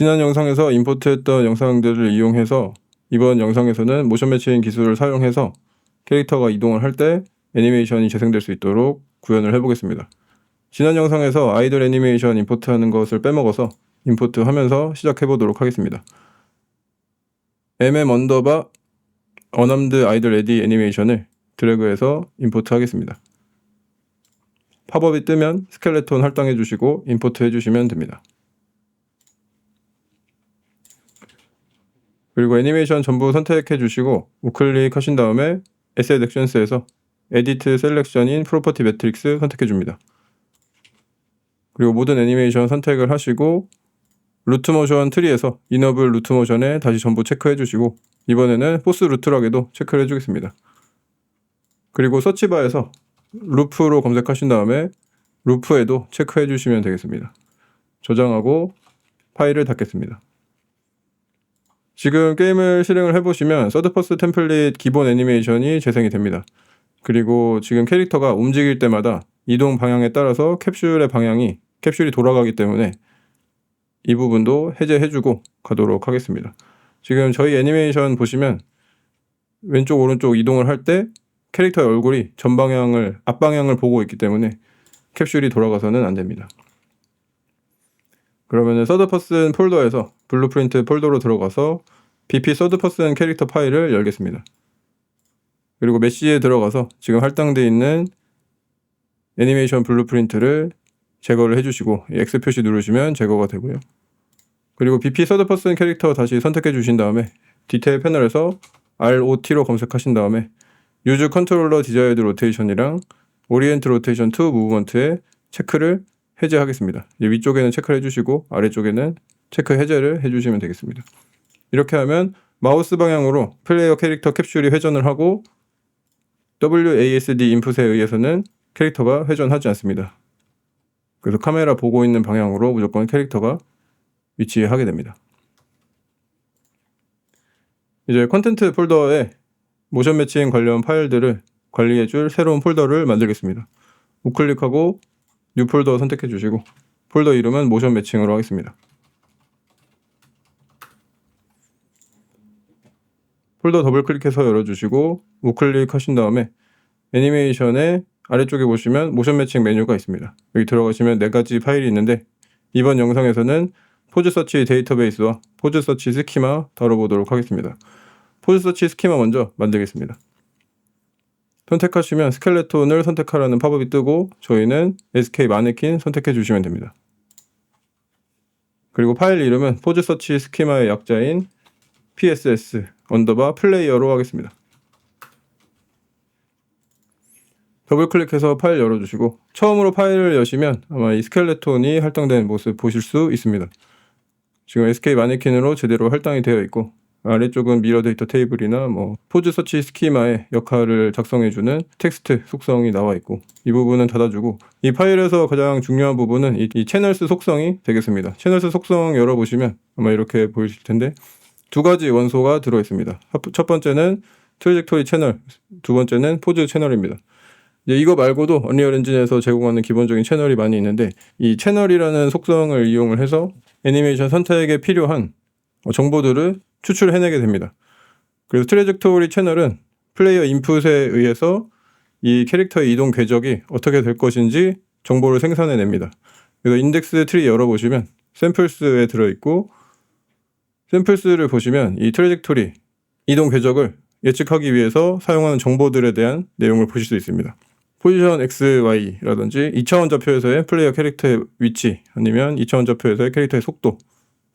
지난 영상에서 임포트했던 영상들을 이용해서 이번 영상에서는 모션 매칭 기술을 사용해서 캐릭터가 이동을 할 때 애니메이션이 재생될 수 있도록 구현을 해보겠습니다. 지난 영상에서 아이돌 애니메이션 임포트하는 것을 빼먹어서 임포트 하면서 시작해보도록 하겠습니다. mm 언더바 어남드 아이돌 레디 애니메이션을 드래그해서 임포트 하겠습니다. 팝업이 뜨면 스켈레톤 할당해 주시고 임포트 해 주시면 됩니다. 그리고 애니메이션 전부 선택해 주시고 우클릭 하신 다음에 Asset Actions에서 에디트 셀렉션인 프로퍼티 매트릭스 선택해 줍니다. 그리고 모든 애니메이션 선택을 하시고 루트 모션 트리에서 이너블 루트 모션에 다시 전부 체크해 주시고 이번에는 포스 루트락에도 체크를 해 주겠습니다. 그리고 서치바에서 루프로 검색하신 다음에 루프에도 체크해 주시면 되겠습니다. 저장하고 파일을 닫겠습니다. 지금 게임을 실행을 해보시면 서드퍼스 템플릿 기본 애니메이션이 재생이 됩니다. 그리고 지금 캐릭터가 움직일 때마다 이동 방향에 따라서 캡슐의 방향이 캡슐이 돌아가기 때문에 이 부분도 해제해주고 가도록 하겠습니다. 지금 저희 애니메이션 보시면 왼쪽 오른쪽 이동을 할 때 캐릭터의 얼굴이 전방향을 앞방향을 보고 있기 때문에 캡슐이 돌아가서는 안 됩니다. 그러면은 서드퍼슨 폴더에서 블루프린트 폴더로 들어가서 bp 서드퍼슨 캐릭터 파일을 열겠습니다. 그리고 메시에 들어가서 지금 할당되어 있는 애니메이션 블루프린트를 제거를 해주시고 X 표시 누르시면 제거가 되고요. 그리고 BP 서드퍼슨 캐릭터 다시 선택해 주신 다음에 디테일 패널에서 ROT로 검색하신 다음에 유즈 컨트롤러 디자이드 로테이션이랑 오리엔트 로테이션 투 무브먼트에 체크를 해제하겠습니다. 위쪽에는 체크를 해주시고 아래쪽에는 체크 해제를 해주시면 되겠습니다. 이렇게 하면 마우스 방향으로 플레이어 캐릭터 캡슐이 회전을 하고 WASD 인풋에 의해서는 캐릭터가 회전하지 않습니다. 그래서 카메라 보고 있는 방향으로 무조건 캐릭터가 위치하게 됩니다. 이제 컨텐트 폴더에 모션 매칭 관련 파일들을 관리해 줄 새로운 폴더를 만들겠습니다. 우클릭하고 뉴 폴더 선택해 주시고 폴더 이름은 모션 매칭으로 하겠습니다. 폴더 더블 클릭해서 열어주시고 우클릭 하신 다음에 애니메이션의 아래쪽에 보시면 모션 매칭 메뉴가 있습니다. 여기 들어가시면 네 가지 파일이 있는데 이번 영상에서는 포즈 서치 데이터베이스와 포즈 서치 스키마 다뤄보도록 하겠습니다. 포즈 서치 스키마 먼저 만들겠습니다. 선택하시면 스켈레톤을 선택하라는 팝업이 뜨고 저희는 SK 마네킨 선택해 주시면 됩니다. 그리고 파일 이름은 포즈 서치 스키마의 약자인 PSS 언더바 플레이어로 하겠습니다. 더블 클릭해서 파일 열어주시고 처음으로 파일을 여시면 아마 이 스켈레톤이 할당된 모습 보실 수 있습니다. 지금 SK 마네킨으로 제대로 할당이 되어 있고 아래쪽은 미러 데이터 테이블이나 뭐 포즈 서치 스키마의 역할을 작성해주는 텍스트 속성이 나와 있고 이 부분은 닫아주고 이 파일에서 가장 중요한 부분은 이, 이 채널스 속성이 되겠습니다. 채널스 속성 열어보시면 아마 이렇게 보이실 텐데 두 가지 원소가 들어 있습니다. 첫 번째는 트레젝토리 채널, 두 번째는 포즈 채널입니다. 이제 이거 말고도 언리얼 엔진에서 제공하는 기본적인 채널이 많이 있는데 이 채널이라는 속성을 이용을 해서 애니메이션 선택에 필요한 정보들을 추출해내게 됩니다. 그래서 트레젝토리 채널은 플레이어 인풋에 의해서 이 캐릭터의 이동 궤적이 어떻게 될 것인지 정보를 생산해냅니다. 그래서 인덱스 트리 열어보시면 샘플스에 들어있고 샘플스를 보시면 이 트레젝토리 이동 궤적을 예측하기 위해서 사용하는 정보들에 대한 내용을 보실 수 있습니다. 포지션 X, Y라든지 2차원 좌표에서의 플레이어 캐릭터의 위치 아니면 2차원 좌표에서의 캐릭터의 속도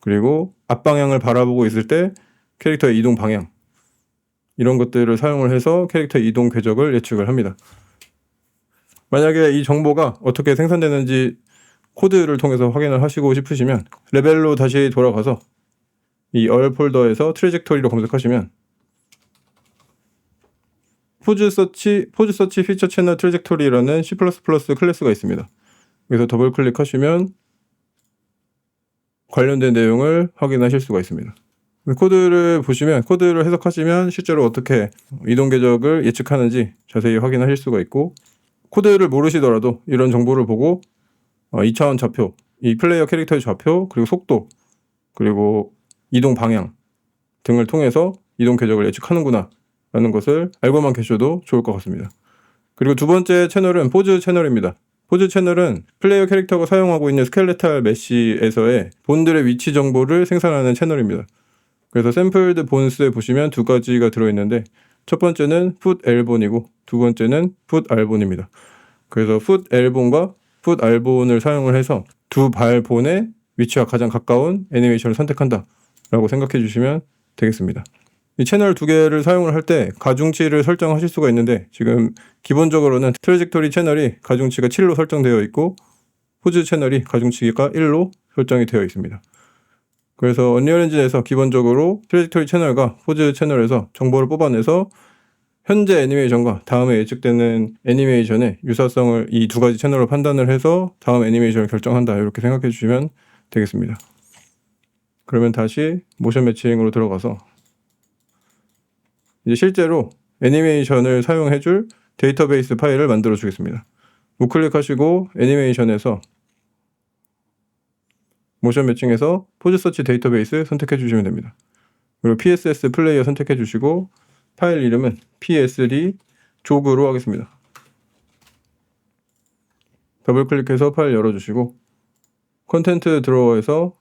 그리고 앞방향을 바라보고 있을 때 캐릭터의 이동 방향 이런 것들을 사용을 해서 캐릭터 의 이동 궤적을 예측을 합니다. 만약에 이 정보가 어떻게 생산되는지 코드를 통해서 확인을 하시고 싶으시면 레벨로 다시 돌아가서 이 얼 폴더에서 트레젝토리로 검색하시면 포즈 서치 포즈 서치 피처 채널 트레젝토리라는 C++ 클래스가 있습니다. 그래서 더블 클릭하시면 관련된 내용을 확인하실 수가 있습니다. 코드를 보시면 코드를 해석하시면 실제로 어떻게 이동 궤적을 예측하는지 자세히 확인하실 수가 있고 코드를 모르시더라도 이런 정보를 보고 2차원 어, 좌표, 이 플레이어 캐릭터의 좌표 그리고 속도 그리고 이동 방향 등을 통해서 이동 궤적을 예측하는구나 라는 것을 알고만 계셔도 좋을 것 같습니다. 그리고 두 번째 채널은 포즈 채널입니다. 포즈 채널은 플레이어 캐릭터가 사용하고 있는 스켈레탈 메시에서의 본들의 위치 정보를 생산하는 채널입니다. 그래서 샘플드 본스에 보시면 두 가지가 들어있는데 첫 번째는 풋 엘본이고 두 번째는 풋 알본입니다. 그래서 풋 엘본과 풋 알본을 사용을 해서 두 발 본의 위치와 가장 가까운 애니메이션을 선택한다 라고 생각해 주시면 되겠습니다. 이 채널 두 개를 사용을 할 때 가중치를 설정하실 수가 있는데 지금 기본적으로는 트레젝토리 채널이 가중치가 7로 설정되어 있고 포즈 채널이 가중치가 1로 설정이 되어 있습니다. 그래서 언리얼 엔진에서 기본적으로 트레젝토리 채널과 포즈 채널에서 정보를 뽑아내서 현재 애니메이션과 다음에 예측되는 애니메이션의 유사성을 이 두 가지 채널로 판단을 해서 다음 애니메이션을 결정한다 이렇게 생각해 주시면 되겠습니다. 그러면 다시 모션 매칭으로 들어가서 이제 실제로 애니메이션을 사용해 줄 데이터베이스 파일을 만들어 주겠습니다. 우클릭하시고 애니메이션에서 모션 매칭에서 포즈 서치 데이터베이스 선택해 주시면 됩니다. 그리고 PSS 플레이어 선택해 주시고 파일 이름은 PSD 조그로 하겠습니다. 더블 클릭해서 파일 열어 주시고 콘텐트 드로어에서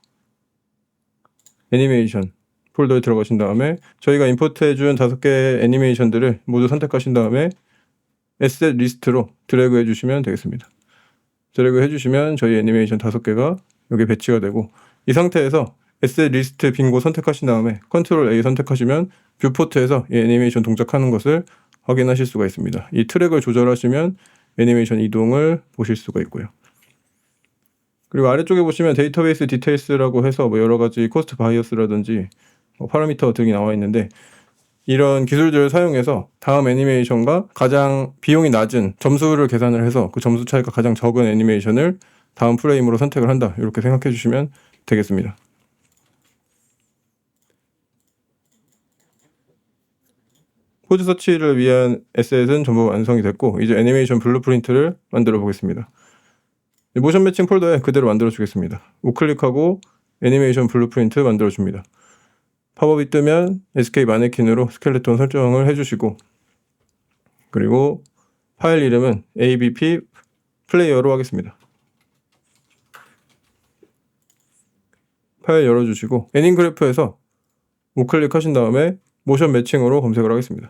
애니메이션 폴더에 들어가신 다음에 저희가 임포트해 준 다섯 개의 애니메이션들을 모두 선택하신 다음에 에셋 리스트로 드래그 해 주시면 되겠습니다. 드래그 해 주시면 저희 애니메이션 다섯 개가 여기 배치가 되고 이 상태에서 에셋 리스트 빈고 선택하신 다음에 컨트롤 A 선택하시면 뷰포트에서 이 애니메이션 동작하는 것을 확인하실 수가 있습니다. 이 트랙을 조절하시면 애니메이션 이동을 보실 수가 있고요. 그리고 아래쪽에 보시면 데이터베이스 디테일스라고 해서 뭐 여러 가지 코스트 바이어스라든지 뭐 파라미터 등이 나와 있는데 이런 기술들을 사용해서 다음 애니메이션과 가장 비용이 낮은 점수를 계산을 해서 그 점수 차이가 가장 적은 애니메이션을 다음 프레임으로 선택을 한다. 이렇게 생각해 주시면 되겠습니다. 코드 서치를 위한 에셋은 전부 완성이 됐고 이제 애니메이션 블루프린트를 만들어 보겠습니다. 모션 매칭 폴더에 그대로 만들어 주겠습니다. 우클릭하고 애니메이션 블루프린트 만들어 줍니다. 팝업이 뜨면 SK 마네킹으로 스켈레톤 설정을 해주시고 그리고 파일 이름은 ABP 플레이어로 하겠습니다. 파일 열어주시고 애닝그래프에서 우클릭 하신 다음에 모션 매칭으로 검색을 하겠습니다.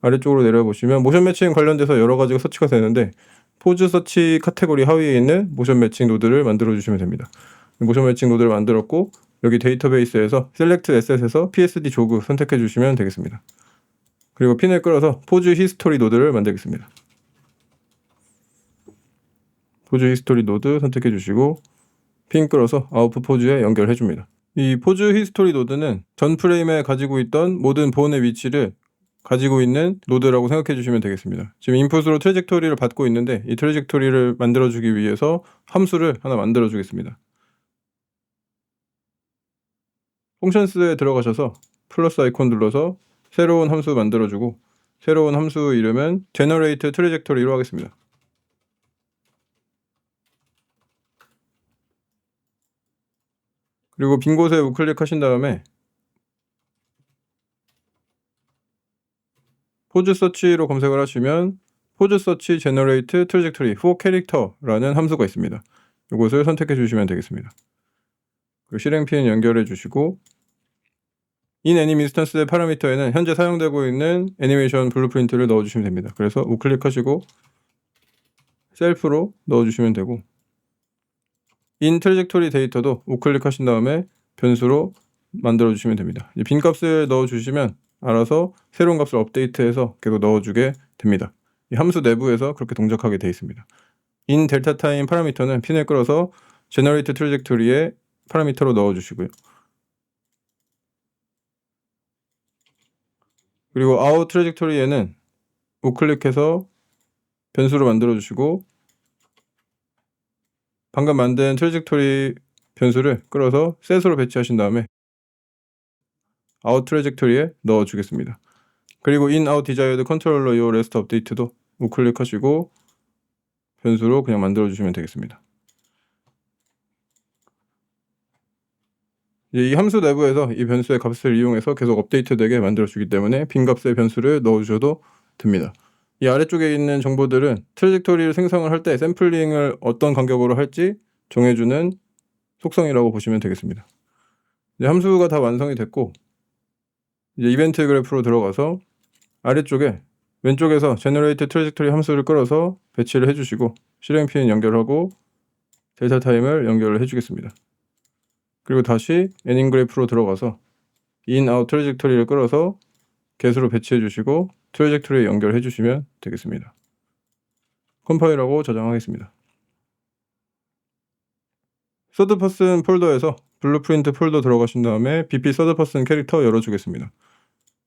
아래쪽으로 내려보시면 모션 매칭 관련돼서 여러 가지가 서치가 되는데 포즈 서치 카테고리 하위에 있는 모션 매칭 노드를 만들어 주시면 됩니다. 모션 매칭 노드를 만들었고 여기 데이터베이스에서 셀렉트 에셋에서 PSD 조그 선택해 주시면 되겠습니다. 그리고 핀을 끌어서 포즈 히스토리 노드를 만들겠습니다. 포즈 히스토리 노드 선택해 주시고 핀 끌어서 아웃풋 포즈에 연결해 줍니다. 이 포즈 히스토리 노드는 전 프레임에 가지고 있던 모든 본의 위치를 가지고 있는 노드라고 생각해 주시면 되겠습니다. 지금 인풋으로 트레젝토리를 받고 있는데 이 트레젝토리를 만들어 주기 위해서 함수를 하나 만들어 주겠습니다. 펑션스에 들어가셔서 플러스 아이콘 눌러서 새로운 함수 만들어 주고 새로운 함수 이름은 generate trajectory로 하겠습니다. 그리고 빈 곳에 우클릭 하신 다음에 포즈 서치로 검색을 하시면 포즈 서치 generate trajectory for character라는 함수가 있습니다. 이것을 선택해 주시면 되겠습니다. 그리고 실행핀 연결해 주시고 인 애니 인스턴스의 파라미터에는 현재 사용되고 있는 애니메이션 블루프린트를 넣어 주시면 됩니다. 그래서 우클릭하시고 셀프로 넣어 주시면 되고 인 트레젝토리 데이터도 우클릭하신 다음에 변수로 만들어 주시면 됩니다. 빈 값을 넣어 주시면 알아서 새로운 값을 업데이트해서 계속 넣어주게 됩니다. 이 함수 내부에서 그렇게 동작하게 되어 있습니다. 인 델타 타임 파라미터는 핀을 끌어서 제너레이트 트레젝토리에 파라미터로 넣어주시고요. 그리고 아웃 트레젝토리에는 우클릭해서 변수로 만들어 주시고 방금 만든 트레젝토리 변수를 끌어서 셋으로 배치하신 다음에 아웃 트레젝토리에 넣어 주겠습니다. 그리고 in out desired controller your rest update도 우클릭하시고 변수로 그냥 만들어 주시면 되겠습니다. 이 함수 내부에서 이 변수의 값을 이용해서 계속 업데이트되게 만들어 주기 때문에 빈 값의 변수를 넣어 주셔도 됩니다. 이 아래쪽에 있는 정보들은 트레젝토리를 생성을 할 때 샘플링을 어떤 간격으로 할지 정해주는 속성이라고 보시면 되겠습니다. 이제 함수가 다 완성이 됐고 이제 이벤트 그래프로 들어가서 아래쪽에 왼쪽에서 generate 트레젝토리 함수를 끌어서 배치를 해주시고 실행 핀 연결하고 데이터 타임을 연결을 해주겠습니다. 그리고 다시 애닝 그래프로 들어가서 in out 트레젝토리를 끌어서 get으로 배치해 주시고 트레젝토리에 연결해 주시면 되겠습니다. 컴파일하고 저장하겠습니다. 서드 퍼슨 폴더에서 블루프린트 폴더 들어가신 다음에 bp 서드 퍼슨 캐릭터 열어주겠습니다.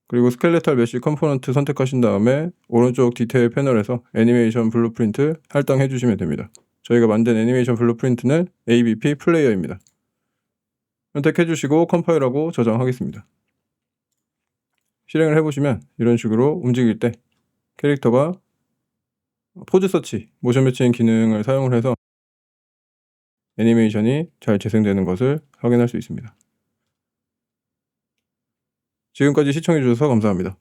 그리고 스켈레탈 메시 컴포넌트 선택하신 다음에 오른쪽 디테일 패널에서 애니메이션 블루프린트 할당해 주시면 됩니다. 저희가 만든 애니메이션 블루프린트는 ABP 플레이어입니다. 선택해 주시고 컴파일하고 저장하겠습니다. 실행을 해보시면 이런 식으로 움직일 때 캐릭터가 포즈 서치, 모션 매칭 기능을 사용을 해서 애니메이션이 잘 재생되는 것을 확인할 수 있습니다. 지금까지 시청해주셔서 감사합니다.